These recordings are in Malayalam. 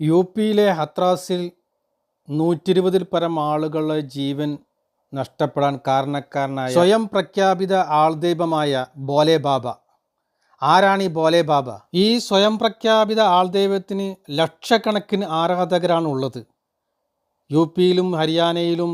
യു പിയിലെ ഹത്രാസിൽ നൂറ്റിരുപതിൽ പരം ആളുകളുടെ ജീവൻ നഷ്ടപ്പെടാൻ കാരണക്കാരനായ സ്വയം പ്രഖ്യാപിത ആൾദൈവമായ ബോലെ ബാബ ആരാണ് ഈ ബോലെ ബാബ ഈ സ്വയം പ്രഖ്യാപിത ആൾദൈവത്തിന് ലക്ഷക്കണക്കിന് ആരാധകരാണ് ഉള്ളത് യു പിയിലും ഹരിയാനയിലും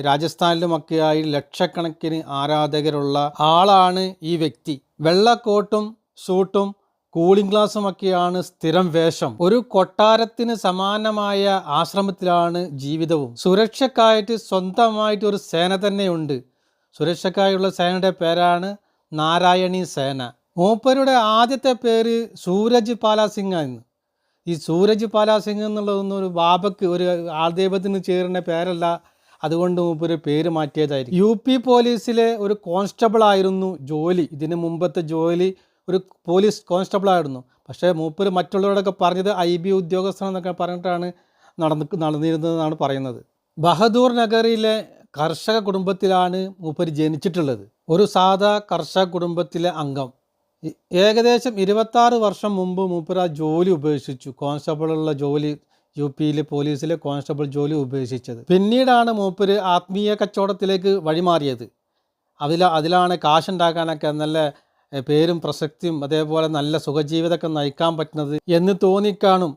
രാജസ്ഥാനിലുമൊക്കെയായി ലക്ഷക്കണക്കിന് ആരാധകരുള്ള ആളാണ് ഈ വ്യക്തി. വെള്ളക്കോട്ടും സൂട്ടും കൂളിംഗ് ഗ്ലാസുമൊക്കെയാണ് സ്ഥിരം വേഷം. ഒരു കൊട്ടാരത്തിന് സമാനമായ ആശ്രമത്തിലാണ് ജീവിതവും. സുരക്ഷക്കായിട്ട് സ്വന്തമായിട്ട് ഒരു സേന തന്നെയുണ്ട്. സുരക്ഷക്കായുള്ള സേനയുടെ പേരാണ് നാരായണി സേന. മൂപ്പരുടെ ആദ്യത്തെ പേര് സൂരജ് പാലാസിംഗ് എന്ന് ഈ സൂരജ് പാലാസിംഗ് എന്നുള്ളതൊന്നും ഒരു ബാബക്ക് ഒരു ആൾദൈവത്തിന് ചേരുന്ന പേരല്ല. അതുകൊണ്ട് മൂപ്പര് പേര് മാറ്റിയതായിരിക്കും. യു പി പോലീസിലെ ഒരു കോൺസ്റ്റബിൾ ആയിരുന്നു ജോലി. ഇതിന് മുമ്പത്തെ ജോലി ഒരു പോലീസ് കോൺസ്റ്റബിളായിരുന്നു പക്ഷേ മൂപ്പർ മറ്റുള്ളവരോടൊക്കെ പറഞ്ഞത് ഐ ബി ഉദ്യോഗസ്ഥനെന്നൊക്കെ പറഞ്ഞിട്ടാണ് നടന്ന് നടന്നിരുന്നതെന്നാണ് പറയുന്നത്. ബഹദൂർ നഗറിലെ കർഷക കുടുംബത്തിലാണ് മൂപ്പർ ജനിച്ചിട്ടുള്ളത്. ഒരു സാധാ കർഷക കുടുംബത്തിലെ അംഗം. ഏകദേശം ഇരുപത്താറ് വർഷം മുമ്പ് മൂപ്പർ ആ ജോലി ഉപേക്ഷിച്ചു. കോൺസ്റ്റബിളുള്ള ജോലി യു പിയിലെ പോലീസിലെ കോൺസ്റ്റബിൾ ജോലി ഉപേക്ഷിച്ചത്. പിന്നീടാണ് മൂപ്പർ ആത്മീയ കച്ചവടത്തിലേക്ക് വഴിമാറിയത്. അതിലാണ് കാശുണ്ടാക്കാനൊക്കെ നല്ല പേരും പ്രസക്തിയും അതേപോലെ നല്ല സുഖജീവിതമൊക്കെ നയിക്കാൻ പറ്റുന്നത് എന്ന് തോന്നിക്കാണും.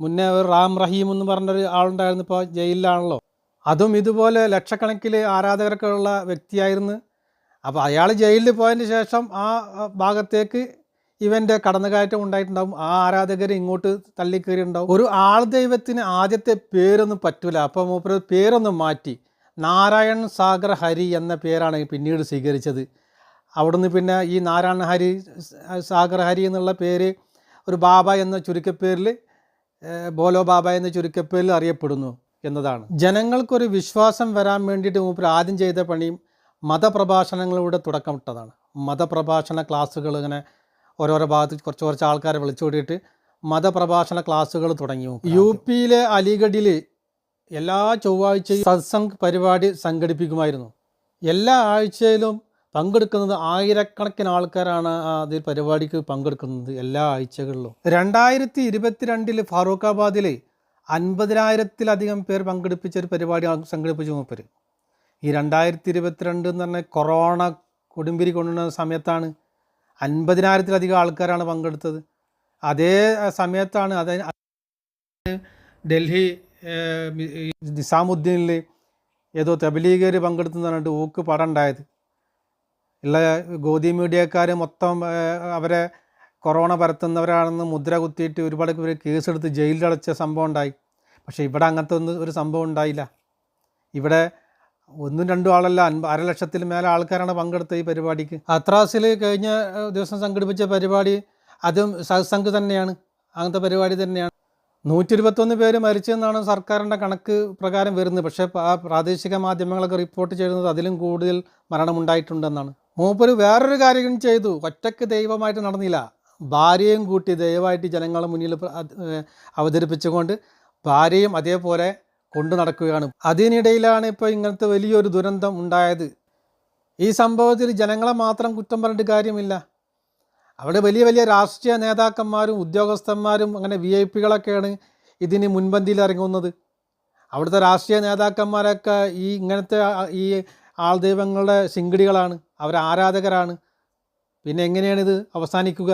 മുന്നേ ഒരു റാം റഹീം എന്ന് പറഞ്ഞൊരു ആളുണ്ടായിരുന്നു ഇപ്പോൾ ജയിലിലാണല്ലോ. അതും ഇതുപോലെ ലക്ഷക്കണക്കിൽ ആരാധകരൊക്കെ ഉള്ള വ്യക്തിയായിരുന്നു. അപ്പോൾ അയാൾ ജയിലിൽ പോയതിന് ശേഷം ആ ഭാഗത്തേക്ക് ഇവന്റെ കടന്നുകയറ്റം ഉണ്ടായിട്ടുണ്ടാവും. ആ ആരാധകർ ഇങ്ങോട്ട് തള്ളിക്കയറി ഉണ്ടാവും ഒരു ആൾ ദൈവത്തിന് ആദ്യത്തെ പേരൊന്നും പറ്റൂല. അപ്പോൾ മൂപ്പര് പേരൊന്നും മാറ്റി. നാരായൺ സാഗർ ഹരി എന്ന പേരാണ് പിന്നീട് സ്വീകരിച്ചത്. അവിടുന്ന് പിന്നെ ഈ നാരായണ ഹരി സാഗർ ഹരി എന്നുള്ള പേര് ഒരു ബാബ എന്ന ചുരുക്കപ്പേരിൽ ബോലോ ബാബ എന്ന ചുരുക്കപ്പേരിൽ അറിയപ്പെടുന്നു എന്നതാണ്. ജനങ്ങൾക്കൊരു വിശ്വാസം വരാൻ വേണ്ടിയിട്ട് മൂപ്പർ ആദ്യം ചെയ്ത പണിയും മതപ്രഭാഷണങ്ങളിലൂടെ തുടക്കമിട്ടതാണ്. മതപ്രഭാഷണ ക്ലാസ്സുകൾ ഇങ്ങനെ ഓരോരോ ഭാഗത്ത് കുറച്ച് കുറച്ച് ആൾക്കാരെ വിളിച്ചോടിയിട്ട് മതപ്രഭാഷണ ക്ലാസ്സുകൾ തുടങ്ങി യു പിയിലെ അലിഗഡിൽ എല്ലാ ചൊവ്വാഴ്ചയും സത്സംഗ് പരിപാടി സംഘടിപ്പിക്കുമായിരുന്നു. എല്ലാ ആഴ്ചയിലും പങ്കെടുക്കുന്നത് ആയിരക്കണക്കിന് ആൾക്കാരാണ് അതിൽ പരിപാടിക്ക് പങ്കെടുക്കുന്നത് എല്ലാ ആഴ്ചകളിലും. രണ്ടായിരത്തി ഇരുപത്തിരണ്ടിൽ ഫാറൂഖാബാദിൽ അൻപതിനായിരത്തിലധികം പേർ പങ്കെടുപ്പിച്ച ഒരു പരിപാടി സംഘടിപ്പിച്ചു മൂപ്പര്. ഈ രണ്ടായിരത്തി ഇരുപത്തിരണ്ട് എന്ന് പറഞ്ഞാൽ കൊറോണ കൊടുമ്പിരി കൊണ്ടുവന്ന സമയത്താണ് അൻപതിനായിരത്തിലധികം ആൾക്കാരാണ് പങ്കെടുത്തത്. അതേ സമയത്താണ് അത് ഡൽഹി നിസാമുദ്ദീനിൽ ഏതോ തബലീഗർ പങ്കെടുത്തെന്ന് പറഞ്ഞിട്ട് ഊക്ക് പടം ഉണ്ടായത്. ഉള്ള ഗോതി മീഡിയക്കാർ മൊത്തം അവരെ കൊറോണ പരത്തുന്നവരാണെന്ന് മുദ്ര കുത്തിയിട്ട് ഒരുപാട് പേര് കേസെടുത്ത് ജയിലിലടച്ച സംഭവം ഉണ്ടായി. പക്ഷേ ഇവിടെ അങ്ങനത്തെ ഒന്നും ഒരു സംഭവം ഉണ്ടായില്ല. ഇവിടെ ഒന്നും രണ്ടും ആളല്ല അൻപ അരലക്ഷത്തിൽ മേലെ ആൾക്കാരാണ് പങ്കെടുത്ത ഈ പരിപാടിക്ക്. അത്രാസിൽ കഴിഞ്ഞ ദിവസം സംഘടിപ്പിച്ച പരിപാടി അതും സത്സംഗ് തന്നെയാണ്. അങ്ങനത്തെ പരിപാടി തന്നെയാണ്. നൂറ്റി ഇരുപത്തൊന്ന് പേര് മരിച്ചെന്നാണ് സർക്കാരിന്റെ കണക്ക് പ്രകാരം വരുന്നത്. പക്ഷേ പ്രാദേശിക മാധ്യമങ്ങളൊക്കെ റിപ്പോർട്ട് ചെയ്യുന്നത് അതിലും കൂടുതൽ മരണമുണ്ടായിട്ടുണ്ടെന്നാണ്. മൂപ്പര് വേറൊരു കാര്യം ചെയ്തു. ഒറ്റയ്ക്ക് ദൈവമായിട്ട് നടന്നില്ല. ഭാര്യയും കൂട്ടി ദൈവമായിട്ട് ജനങ്ങളെ മുന്നിൽ അവതരിപ്പിച്ചുകൊണ്ട് ഭാര്യയും അതേപോലെ കൊണ്ടു നടക്കുകയാണ്. അതിനിടയിലാണ് ഇപ്പോൾ ഇങ്ങനത്തെ വലിയൊരു ദുരന്തം ഉണ്ടായത്. ഈ സംഭവത്തിൽ ജനങ്ങളെ മാത്രം കുറ്റം പറഞ്ഞിട്ട് കാര്യമില്ല. അവിടെ വലിയ വലിയ രാഷ്ട്രീയ നേതാക്കന്മാരും ഉദ്യോഗസ്ഥന്മാരും അങ്ങനെ വി ഐ പികളൊക്കെയാണ് ഇതിന് മുൻപന്തിയിൽ ഇറങ്ങുന്നത്. അവിടുത്തെ രാഷ്ട്രീയ നേതാക്കന്മാരൊക്കെ ഈ ഇങ്ങനത്തെ ഈ ആൾ ദൈവങ്ങളുടെ ശിങ്കിടികളാണ്. അവർ ആരാധകരാണ് പിന്നെ എങ്ങനെയാണിത് അവസാനിക്കുക?